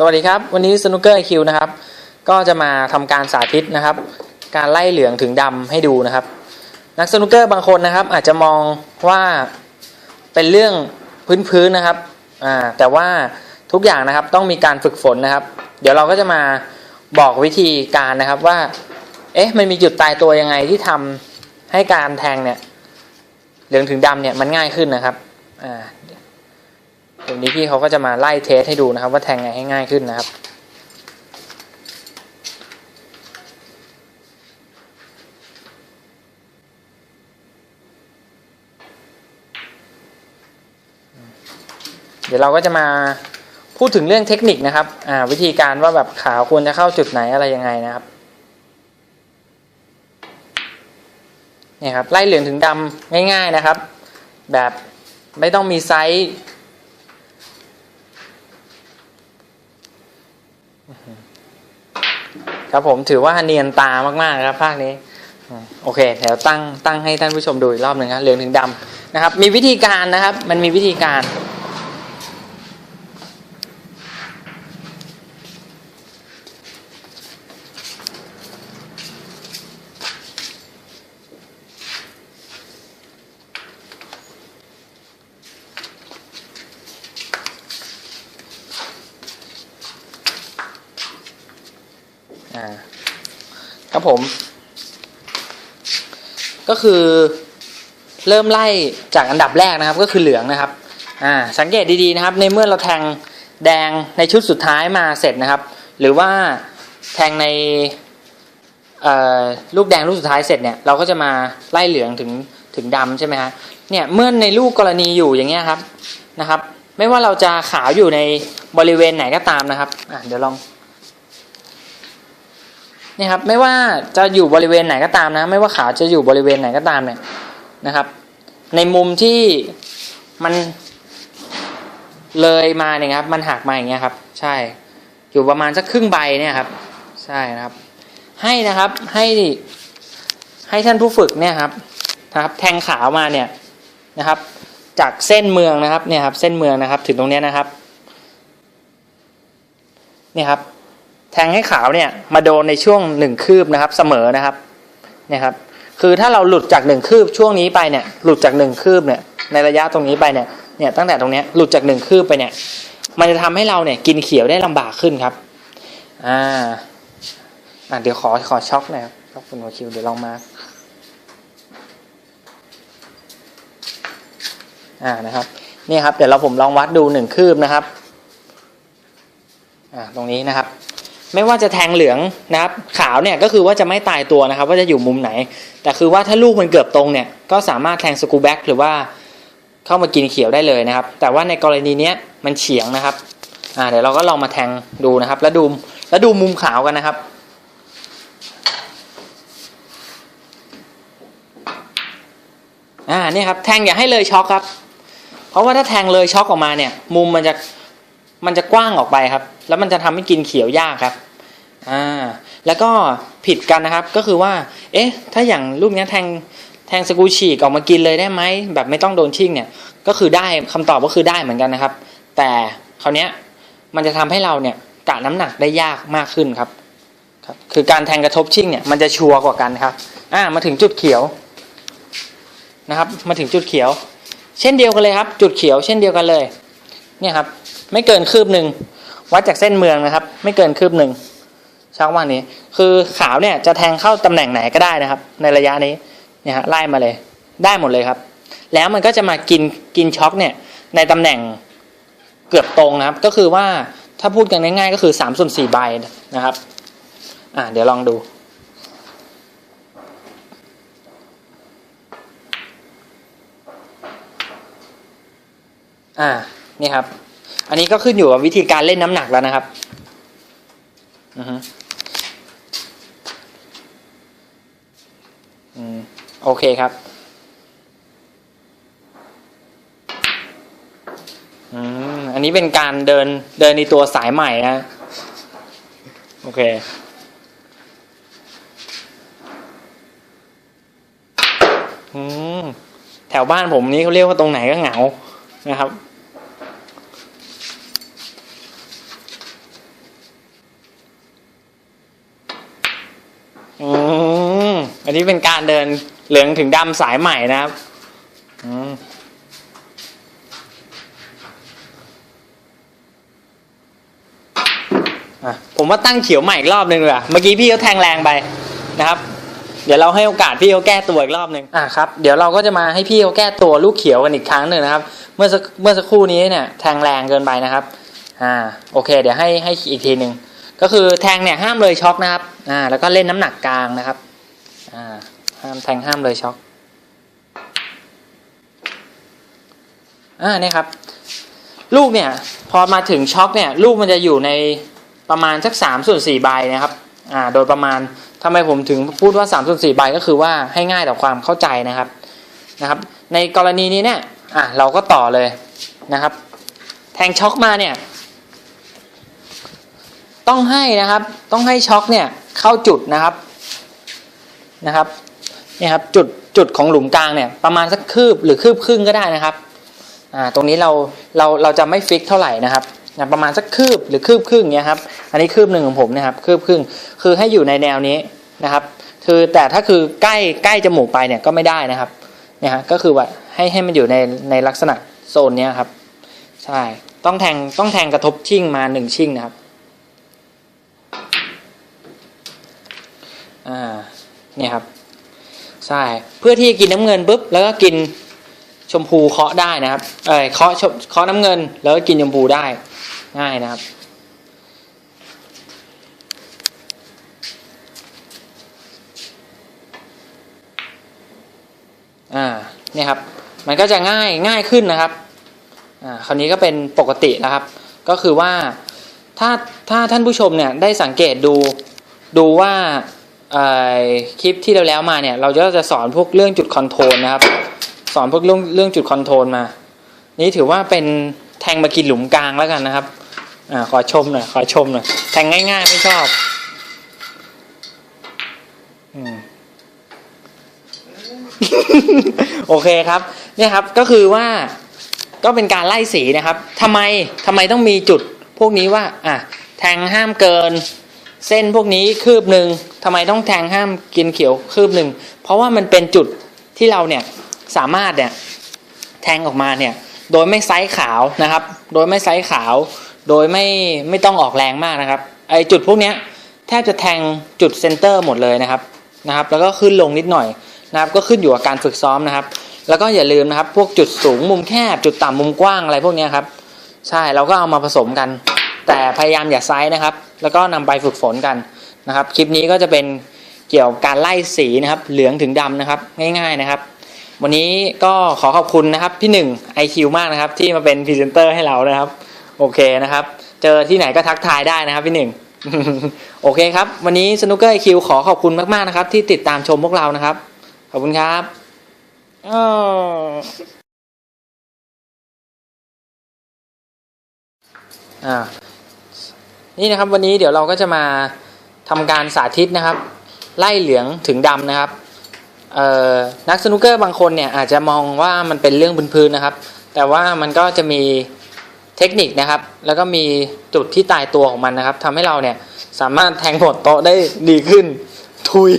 สวัสดีครับ วันนี้สนุกเกอร์คิวนะครับ ก็จะมาทำการสาธิตนะครับ การไล่เหลืองถึงดำให้ดูนะครับ นักสนุกเกอร์บางคนนะครับ อาจจะมองว่าเป็นเรื่องพื้นๆนะครับอ่าแต่ว่าทุกอย่างนะครับต้องมีการฝึกฝนนะครับ เดี๋ยวเราก็จะมาบอกวิธีการนะครับว่า เอ๊ะมันมีจุดตายตัวยังไงที่ทำให้การแทงเนี่ยเหลืองถึงดำเนี่ยมันง่ายขึ้นนะครับอ่า เดี๋ยวนี้พี่เขาก็จะมาไล่เทสให้ดูนะครับ ว่าแทงไงให้ง่ายขึ้นนะครับ เดี๋ยวเราก็จะมาพูดถึงเรื่องเทคนิคนะครับวิธีการว่าแบบขาวควรจะเข้าจุดไหนอะไรยังไงนะครับนี่ครับไล่เหลืองถึงดำง่าย ๆนะครับ แบบไม่ต้องมีไซส์ ครับผมถือว่าเนียนตามากๆครับภาคนี้ โอเคเดี๋ยวตั้งตั้งให้ท่านผู้ชมดูอีกรอบหนึ่งครับเหลืองถึงดำนะครับ มีวิธีการนะครับ มันมีวิธีการ ครับผม ก็คือเริ่มไล่จากอันดับแรกนะครับ ก็คือเหลืองนะครับ อ่า สังเกตดีๆนะครับ ในเมื่อเราแทงแดงในชุดสุดท้ายมาเสร็จนะครับ หรือว่าแทงในลูกแดงลูกสุดท้ายเสร็จเนี่ยเราก็จะมาไล่เหลืองถึงถึงดำใช่ไหมฮะเนี่ยเมื่อในลูกกรณีอยู่อย่างเงี้ยครับนะครับ ไม่ว่าเราจะขาวอยู่ในบริเวณไหนก็ตามนะครับอะเดี๋ยวลอง นี่ครับไม่ว่าจะอยู่บริเวณไหนก็ตามนะ ไม่ว่าขาจะอยู่บริเวณไหนก็ตามเนี่ยนะครับ ในมุมที่มันเลยมาเนี่ยครับ มันหักมาอย่างเงี้ยครับ ใช่ อยู่ประมาณสักครึ่งใบเนี่ยครับ ใช่นะครับ ให้นะครับให้ให้ท่านผู้ฝึกเนี่ยครับนะครับ แทงขาวมาเนี่ยนะครับ จากเส้นเมืองนะครับเนี่ยครับ เส้นเมืองนะครับ ถึงตรงเนี้ยนะครับเนี่ยครับ แทงให้ขาวเนี่ยมาโดนในช่วงหนึ่งคืบนะครับเสมอนะครับเนี่ยครับคือถ้าเราหลุดจากหนึ่งคืบช่วงนี้ไปเนี่ยหลุดจากหนึ่งคืบเนี่ยในระยะตรงนี้ไปเนี่ยเนี่ยตั้งแต่ตรงนี้หลุดจากหนึ่งคืบไปเนี่ยมันจะทำให้เราเนี่ยกินเขียวได้ลำบากขึ้นครับอ่าอ่าเดี๋ยวขอขอช็อกหน่อยครับช็อกคุณหัวคิวเดี๋ยวลองมาอ่านะครับนี่ครับเดี๋ยวเราผมลองวัดดูหนึ่งคืบนะครับอ่าตรงนี้นะครับ ไม่ว่าจะแทงเหลืองนะครับ ขาวเนี่ยก็คือว่าจะไม่ตายตัวนะครับ ว่าจะอยู่มุมไหน แต่คือว่าถ้าลูกมันเกือบตรงเนี่ยก็สามารถแทงสกูแบ็กหรือว่าเข้ามากินเขียวได้เลยนะครับ แต่ว่าในกรณีเนี้ยมันเฉียงนะครับอ่าเดี๋ยวเราก็ลองมาแทงดูนะครับ แล้วดูแล้วดูมุมขาวกันนะครับอ่านี่ครับแทงอย่าให้เลยช็อคครับ เพราะว่าถ้าแทงเลยช็อคออกมาเนี่ย มุมมันจะมันจะกว้างออกไปครับ แล้วมันจะทำให้กินเขียวยากครับอ่าแล้วก็ผิดกันนะครับก็คือว่า เอ๊ะ ถ้าอย่างรูปนี้แทงแทงสกูฉีกออกมากินเลยได้ไหมแบบไม่ต้องโดนชิ่งเนี่ยก็คือได้คำตอบก็คือได้เหมือนกันนะครับ แต่คราวนี้มันจะทำให้เราเนี่ยกะน้ำหนักได้ยากมากขึ้นครับครับ คือการแทงกระทบชิ่งเนี่ยมันจะชัวร์กว่ากันครับอ่ามาถึงจุดเขียวนะครับ มาถึงจุดเขียว เช่นเดียวกันเลยครับ จุดเขียวเช่นเดียวกันเลย เนี่ยครับ ไม่เกินคืบหนึ่ง วัดจากเส้นเมืองนะครับ ไม่เกินคืบหนึ่งช่องว่างนี้ คือขาวเนี่ยจะแทงเข้าตำแหน่งไหนก็ได้นะครับ ในระยะนี้เนี่ยฮะไล่มาเลย ได้หมดเลยครับ แล้วมันก็จะมากินกินช็อคเนี่ยในตำแหน่งเกือบตรงนะครับ ก็คือว่าถ้าพูดกันง่ายๆก็คือสามส่วนสี่ใบนะครับอ่าเดี๋ยวลองดูอ่านี่ครับ อันนี้ก็ขึ้นอยู่กับวิธีการเล่นน้ำหนักแล้วนะครับอือฮึอืมโอเคครับอืมอันนี้เป็นการเดินเดินในตัวสายใหม่นะโอเคอืมแถวบ้านผมนี้เขาเรียกว่าตรงไหนก็เหงานะครับ อืออันนี้เป็นการเดินเหลืองถึงดำสายใหม่นะครับอืมอะผมว่าตั้งเขียวใหม่อีกรอบหนึ่งเลยเมื่อกี้พี่เขาแทงแรงไปนะครับ เดี๋ยวเราให้โอกาสพี่เขาแก้ตัวอีกรอบหนึ่งอะครับ เดี๋ยวเราก็จะมาให้พี่เขาแก้ตัวลูกเขียวกันอีกครั้งหนึ่งนะครับ เมื่อสักเมื่อสักครู่นี้เนี่ยแทงแรงเกินไปนะครับ อ่า โอเค เดี๋ยวให้ให้อีกทีหนึ่ง ก็คือแทงเนี่ยห้ามเลยช็อคนะครับอ่าแล้วก็เล่นน้ำหนักกลางนะครับอ่าห้ามแทงห้ามเลยช็อคอ่าเนี่ยครับ ลูกเนี่ยพอมาถึงช็อคเนี่ยลูกมันจะอยู่ในประมาณสักสามส่วนสี่ใบนะครับอ่าโดยประมาณทำไมผมถึงพูดว่า3ามส่วนสี่ใบก็คือว่าให้ง่ายต่อความเข้าใจนะครับนะครับ ในกรณีนี้เนี่ยอะเราก็ต่อเลยนะครับ แทงช็อคมาเนี่ย ต้องให้นะครับ ต้องให้ช็อคเนี่ยเข้าจุดนะครับนะครับเนี่ยครับจุดจุดของหลุมกลางเนี่ยประมาณสักคืบหรือคืบครึ่งก็ได้นะครับอ่าตรงนี้เราเราเราจะไม่ฟิกเท่าไหร่นะครับประมาณสักคืบหรือคืบครึ่งเนี่ยครับอันนี้คืบหนึ่งของผมนะครับคืบครึ่งคือให้อยู่ในแนวนี้นะครับ คือแต่ถ้าคือใกล้ใกล้จมูกไปเนี่ยก็ไม่ได้นะครับเนี่ยฮะก็คือว่าให้ให้มันอยู่ในในลักษณะโซนเนี้ยครับใช่ต้องแทงต้องแทงกระทบชิ่งมาหนึ่งชิ่งนะครับ อ่าเนี่ยครับใช่เพื่อที่จะกินน้ำเงินปุ๊บแล้วก็กินชมพูเคาะได้นะครับเอ้ยเคาะชมเคาะน้ำเงิน แล้วก็กินชมพูได้ง่ายนะครับอ่าเนี่ยครับ มันก็จะง่ายง่ายขึ้นนะครับอ่าคราวนี้ก็เป็นปกตินะครับ ก็คือว่าถ้าถ้าท่านผู้ชมเนี่ยได้สังเกตดูดูว่า คลิปที่เราแล้วมาเนี่ย เราจะสอนพวกเรื่องจุดคอนโทรลนะครับ สอนพวกเรื่องเรื่องจุดคอนโทรลมา นี่ถือว่าเป็นแทงมากินหลุมกลางแล้วกันนะครับอ่าขอชมหน่อยขอชมหน่อยแทงง่ายๆไม่ชอบอโอเคครับ เนี่ยครับก็คือว่าก็เป็นการไล่สีนะครับทำไมทำไมต้องมีจุดพวกนี้ว่า อะ แทงห้ามเกิน เส้นพวกนี้คืบหนึ่งทำไมต้องแทงห้ามกินเขียวคืบหนึ่งเพราะว่ามันเป็นจุดที่เราเนี่ยสามารถเนี่ยแทงออกมาเนี่ยโดยไม่ไซส์ขาวนะครับ โดยไม่ไซส์ขาว โดยไม่ไม่ต้องออกแรงมากนะครับไอจุดพวกเนี้ยแทบจะแทงจุดเซนเตอร์หมดเลยนะครับนะครับ แล้วก็ขึ้นลงนิดหน่อยนะครับก็ขึ้นอยู่กับการฝึกซ้อมนะครับ แล้วก็อย่าลืมนะครับ พวกจุดสูงมุมแคบจุดต่ำมุมกว้างอะไรพวกเนี้ยครับใช่เราก็เอามาผสมกัน แต่พยายามอย่าไซส์นะครับ แล้วก็นำไปฝึกฝนกันนะครับ คลิปนี้ก็จะเป็นเกี่ยวกับการไล่สีนะครับ เหลืองถึงดำนะครับ ง่าย ๆนะครับ วันนี้ก็ขอขอบคุณนะครับพี่หนึ่ง IQ มากนะครับ ที่มาเป็นพรีเซนเตอร์ให้เรานะครับ โอเคนะครับ เจอที่ไหนก็ทักทายได้นะครับพี่หนึ่งโอเคครับ วันนี้สนุกเกอร์ IQ ขอขอบคุณมากๆนะครับ ที่ติดตามชมพวกเรานะครับ ขอบคุณครับอ้ออ่า นี่นะครับวันนี้เดี๋ยวเราก็จะมาทำการสาธิตนะครับ ไล่เหลืองถึงดำนะครับนักสนุกเกอร์บางคนเนี่ยอาจจะมองว่ามันเป็นเรื่องพื้นๆนะครับ แต่ว่ามันก็จะมีเทคนิคนะครับ แล้วก็มีจุดที่ตายตัวของมันนะครับทำให้เราเนี่ยสามารถแทงหมดโต๊ะได้ดีขึ้น ทุย